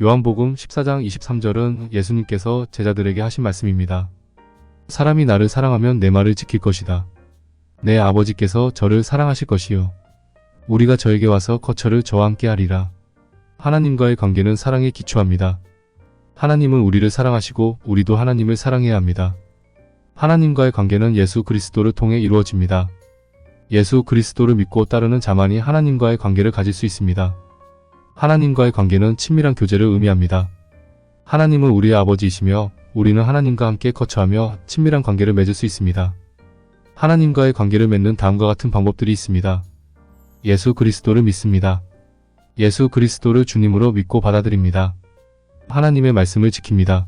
요한복음 14장 23절은 예수님께서 제자들에게 하신 말씀입니다. 사람이 나를 사랑하면 내 말을 지킬 것이다. 내 아버지께서 저를 사랑하실 것이요. 우리가 저에게 와서 거처를 저와 함께 하리라. 하나님과의 관계는 사랑에 기초합니다. 하나님은 우리를 사랑하시고 우리도 하나님을 사랑해야 합니다. 하나님과의 관계는 예수 그리스도를 통해 이루어집니다. 예수 그리스도를 믿고 따르는 자만이 하나님과의 관계를 가질 수 있습니다. 하나님과의 관계는 친밀한 교제를 의미합니다. 하나님은 우리의 아버지이시며 우리는 하나님과 함께 거처하며 친밀한 관계를 맺을 수 있습니다. 하나님과의 관계를 맺는 다음과 같은 방법들이 있습니다. 예수 그리스도를 믿습니다. 예수 그리스도를 주님으로 믿고 받아들입니다. 하나님의 말씀을 지킵니다.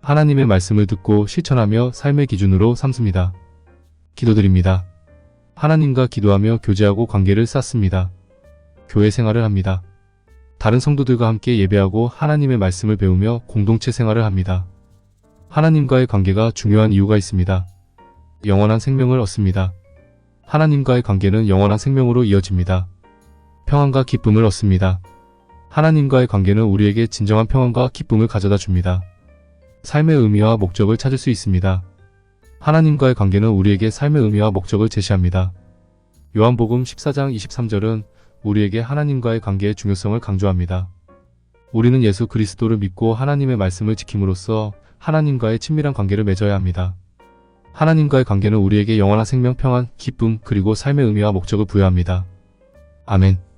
하나님의 말씀을 듣고 실천하며 삶의 기준으로 삼습니다. 기도드립니다. 하나님과 기도하며 교제하고 관계를 쌓습니다. 교회 생활을 합니다. 다른 성도들과 함께 예배하고 하나님의 말씀을 배우며 공동체 생활을 합니다. 하나님과의 관계가 중요한 이유가 있습니다. 영원한 생명을 얻습니다. 하나님과의 관계는 영원한 생명으로 이어집니다. 평안과 기쁨을 얻습니다. 하나님과의 관계는 우리에게 진정한 평안과 기쁨을 가져다 줍니다. 삶의 의미와 목적을 찾을 수 있습니다. 하나님과의 관계는 우리에게 삶의 의미와 목적을 제시합니다. 요한복음 14장 23절은 우리에게 하나님과의 관계의 중요성을 강조합니다. 우리는 예수 그리스도를 믿고 하나님의 말씀을 지킴으로써 하나님과의 친밀한 관계를 맺어야 합니다. 하나님과의 관계는 우리에게 영원한 생명, 평안, 기쁨, 그리고 삶의 의미와 목적을 부여합니다. 아멘.